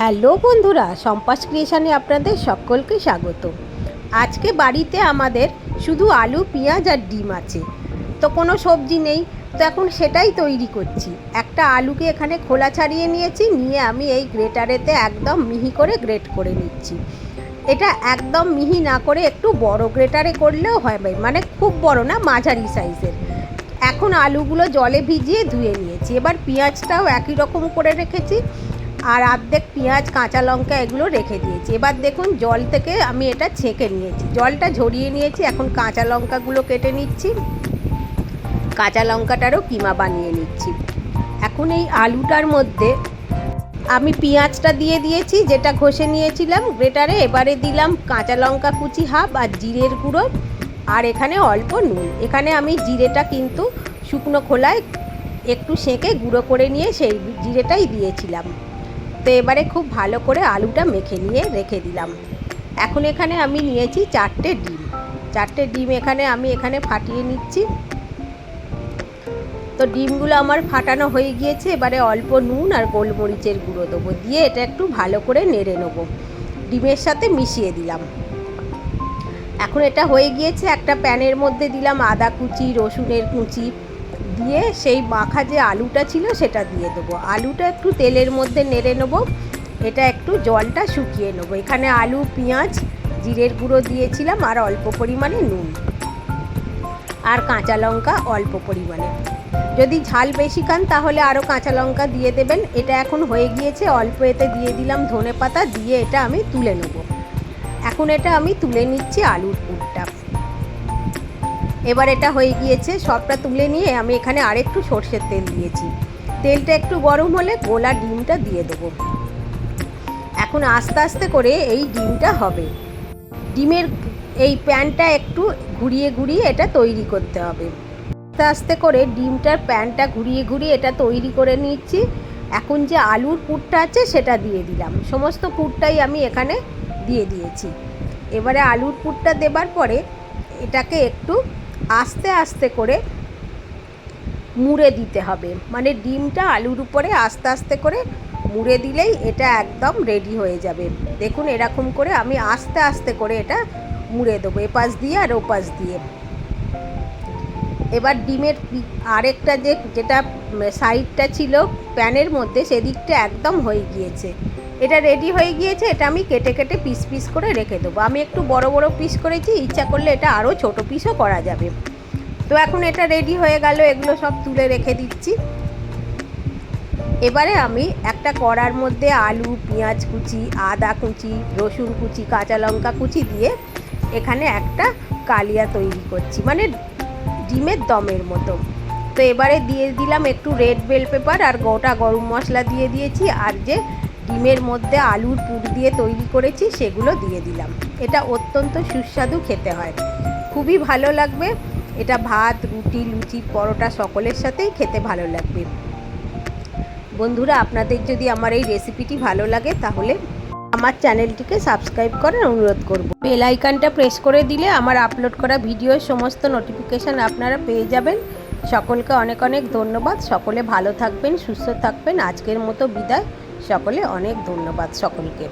Hello বন্ধুরা, সম্পাস ক্রিয়েশনে আপনাদের সকলকে স্বাগত। আজকে বাড়িতে আমাদের শুধু আলু, পেঁয়াজ আর ডিম আছে। তো কোনো সবজি নেই, তো এখন সেটাই তৈরি করছি। একটা আলুকে এখানে খোলা ছাড়িয়ে নিয়েছি, নিয়ে আমি এই গ্রেটারেতে একদম মিহি করে গ্রেট করে নিচ্ছি। এটা একদম মিহি না করে একটু বড় গ্রেটারে করলেও হয় ভাই মানে খুব বড় না, মাঝারি সাইজের। এখন আলুগুলো জলে ভিজিয়ে ধুয়ে নিয়েছি। এবার পেঁয়াজটাও একই রকম করে রেখেছি। আর অর্ধেক পেঁয়াজ, কাঁচা লঙ্কা এগুলো রেখে দিয়েছি। এবার দেখুন, জল থেকে আমি এটা ছেঁকে নিয়েছি। জলটা ঝরিয়ে নিয়েছি, এখন কাঁচা লঙ্কাগুলো কেটে নিচ্ছি। কাঁচা লঙ্কাটারও কিমা বানিয়ে নিচ্ছি। এখন এই আলুটার মধ্যে আমি পেঁয়াজটা দিয়ে দিয়েছি, যেটা ঘষে নিয়েছিলাম, গ্রেটারে এবারে দিলাম কাঁচা লঙ্কা কুচি হাফ আর জিরের গুঁড়ো, আর এখানে অল্প নুন। এখানে আমি জিরেটা কিন্তু শুকনো খোলায় একটু সেঁকে গুঁড়ো করে নিয়ে সেই জিরেটাই দিয়েছিলাম। তো এবারে খুব ভালো করে আলুটা মেখে নিয়ে রেখে দিলাম। এখন এখানে আমি নিয়েছি চারটে ডিম। চারটে ডিম এখানে আমি এখানে ফাটিয়ে নিচ্ছি। তো ডিমগুলো আমার ফাটানো হয়ে গিয়েছে, এবারে অল্প নুন আর গোলমরিচের গুঁড়ো দেবো। দিয়ে এটা একটু ভালো করে নেড়ে নেব। ডিমের সাথে মিশিয়ে দিলাম। এখন এটা হয়ে গিয়েছে, একটা প্যানের মধ্যে দিলাম আদা কুচি, রসুনের কুচি দিয়ে সেই মাখা যে আলুটা ছিল সেটা দিয়ে দেবো। আলুটা একটু তেলের মধ্যে নেড়ে নেব। এটা একটু জলটা শুকিয়ে নেব। এখানে আলু, পেঁয়াজ, জিরের গুঁড়ো দিয়েছিলাম আর অল্প পরিমাণে নুন। আর কাঁচা লঙ্কা অল্প পরিমাণে। যদি ঝাল বেশি খান তাহলে আরও কাঁচা লঙ্কা দিয়ে দেবেন। এটা এখন হয়ে গিয়েছে, অল্প এতে দিয়ে দিলাম ধনে পাতা দিয়ে এটা আমি তুলে নেব। এখন এটা আমি তুলে নিচ্ছি আলুর পুরটা। এবার এটা হয়ে গিয়েছে, সবটা তুলে নিয়ে আমি এখানে আরেকটু সর্ষের তেল দিয়েছি। তেলটা একটু গরম হলে গোলা ডিমটা দিয়ে দেবো। এখন আস্তে আস্তে করে এই ডিমটা হবে। ডিমের এই প্যানটা একটু ঘুরিয়ে ঘুরিয়ে এটা তৈরি করতে হবে। আস্তে আস্তে করে ডিমটার প্যানটা ঘুরিয়ে ঘুরিয়ে এটা তৈরি করে নিচ্ছি। এখন যে আলুর পুরটা আছে সেটা দিয়ে দিলাম। সমস্ত পুরটাই আমি এখানে দিয়ে দিয়েছি। এবারে আলুর পুরটা দেবার পরে এটাকে একটু আস্তে আস্তে করে মুড়ে দিতে হবে। মানে ডিমটা আলুর উপরে আস্তে আস্তে করে মুড়ে দিলেই এটা একদম রেডি হয়ে যাবে। দেখুন এরকম করে আমি আস্তে আস্তে করে এটা মুড়ে দেবো, এপাশ দিয়ে আর ওপাশ দিয়ে। এবার ডিমের আরেকটা যে যেটা সাইডটা ছিল প্যানের মধ্যে সেদিকটা একদম হয়ে গিয়েছে। এটা রেডি হয়ে গিয়েছে, এটা আমি কেটে কেটে পিস পিস করে রেখে দেবো। আমি একটু বড় বড় পিস করেছি, ইচ্ছা করলে এটা আরও ছোট পিসও করা যাবে। তো এখন এটা রেডি হয়ে গেল, এগুলো সব তুলে রেখে দিচ্ছি। এবারে আমি একটা কড়ার মধ্যে আলু, পেঁয়াজ কুচি, আদা কুচি, রসুন কুচি, কাঁচা লঙ্কা কুচি দিয়ে এখানে একটা কালিয়া তৈরি করছি মানে ডিমের দমের মতো। তো এবারে দিয়ে দিলাম একটু রেড বেল পেপার আর গোটা গরম মশলা দিয়ে দিয়েছি। আর যে ডিমের মধ্যে আলুর পুর দিয়ে তৈরি করেছি, সেগুলো দিয়ে দিলাম। এটা অত্যন্ত সুস্বাদু খেতে হয়। খুবই ভালো লাগবে। এটা ভাত, রুটি, লুচি, পরোটা সকলের সাথেই খেতে ভালো লাগবে। বন্ধুরা, আপনাদের যদি আমার এই রেসিপিটি ভালো লাগে, তাহলে আমার চ্যানেলটিকে সাবস্ক্রাইব করার অনুরোধ করব। বেল আইকনটা প্রেস করে দিলে আমার আপলোড করা ভিডিওর সমস্ত নোটিফিকেশান আপনারা পেয়ে যাবেন। সকলকে অনেক অনেক ধন্যবাদ। সকলে ভালো থাকবেন, সুস্থ থাকবেন। আজকের মতো বিদায়। সকলে অনেক ধন্যবাদ সকলকে।